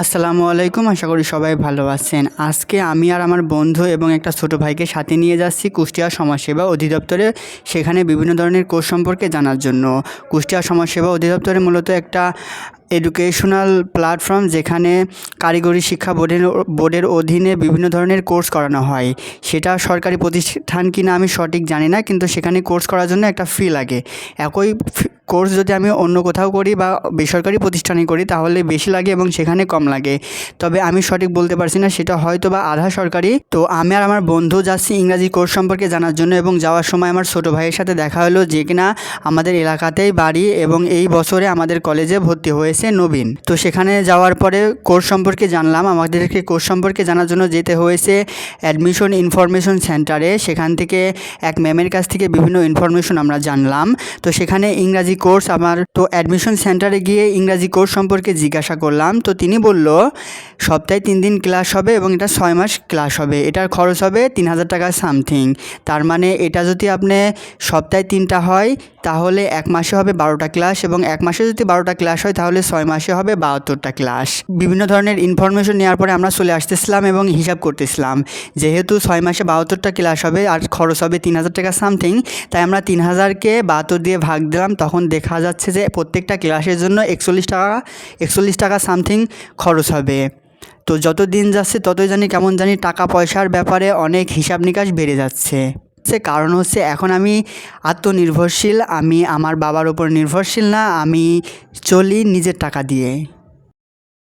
আসসালামু আলাইকুম, আশা করি সবাই ভালো আছেন। আজকে আমি আর আমার বন্ধু এবং একটা ছোট ভাইকে সাথে নিয়ে যাচ্ছি কুষ্টিয়া সমাজসেবা অধিদপ্তরে, সেখানে বিভিন্ন ধরনের কোর্স সম্পর্কে জানার জন্য। কুষ্টিয়া সমাজসেবা অধিদপ্তরে মূলত একটা এডুকেশনাল প্ল্যাটফর্ম যেখানে কারিগরি শিক্ষা বোর্ডের বোর্ডের অধীনে বিভিন্ন ধরনের কোর্স করানো হয়। সেটা সরকারি প্রতিষ্ঠান কিনা আমি সঠিক জানি না, কিন্তু সেখানে কোর্স করার জন্য একটা ফি লাগে। একই কোর্স যদি আমি অন্য কোথাও করি বা বেসরকারি প্রতিষ্ঠানে করি, তাহলে বেশি লাগে এবং সেখানে কম লাগে। তবে আমি সঠিক বলতে পারছি না, সেটা হয়তো বা আধা সরকারি। তো আমি আর আমার বন্ধু যাচ্ছি ইংরাজি কোর্স সম্পর্কে জানার জন্য এবং যাওয়ার সময় আমার ছোটো ভাইয়ের সাথে দেখা হলো যে কিনা আমাদের এলাকাতেই বাড়ি এবং এই বছরে আমাদের কলেজে ভর্তি হয়েছে। নবীন। তো সেখানে যাওয়ার পরে কোর্স সম্পর্কে জানলাম। আমাদেরকে কোর্স সম্পর্কে জানার জন্য যেতে হয়েছে অ্যাডমিশন ইনফরমেশন সেন্টারে। সেখান থেকে এক ম্যামের কাছ থেকে বিভিন্ন ইনফরমেশন আমরা জানলাম। তো সেখানে ইংরাজি কোর্স আমার, তো অ্যাডমিশন সেন্টারে গিয়ে ইংরাজি কোর্স সম্পর্কে জিজ্ঞাসা করলাম। তো তিনি বলল, সপ্তাহে তিন দিন ক্লাস হবে এবং এটা ছয় মাস ক্লাস হবে। এটার খরচ হবে তিন হাজার টাকা সামথিং। তার মানে এটা যদি আপনি সপ্তাহে তিনটা হয়, তাহলে এক মাসে হবে বারোটা ক্লাস এবং এক মাসে যদি বারোটা ক্লাস হয়, তাহলে ছয় মাসে হবে, বাহাত্তরটা ক্লাস বিভিন্ন ধরনের ইনফরমেশন নেওয়ার পরে আমরা চলে আসতেছিলাম এবং হিসাব করতেছিলাম। যেহেতু ছয় মাসে বাহাত্তরটা ক্লাস হবে আর খরচ হবে তিন হাজার টাকা সামথিং তাই আমরা তিন হাজারকে বাহাত্তর দিয়ে ভাগ দিলাম। তখন দেখা যাচ্ছে যে প্রত্যেকটা ক্লাসের জন্য একচল্লিশ টাকা একচল্লিশ টাকা সামথিং খরচ হবে। তো যত দিন যাচ্ছে ততই জানি কেমন জানি টাকা পয়সার ব্যাপারে অনেক হিসাব নিকাশ বেড়ে যাচ্ছে। সে কারণ হচ্ছে এখন আমি আত্মনির্ভরশীল, আমি আমার বাবার ওপর নির্ভরশীল না, আমি চলি নিজের টাকা দিয়ে।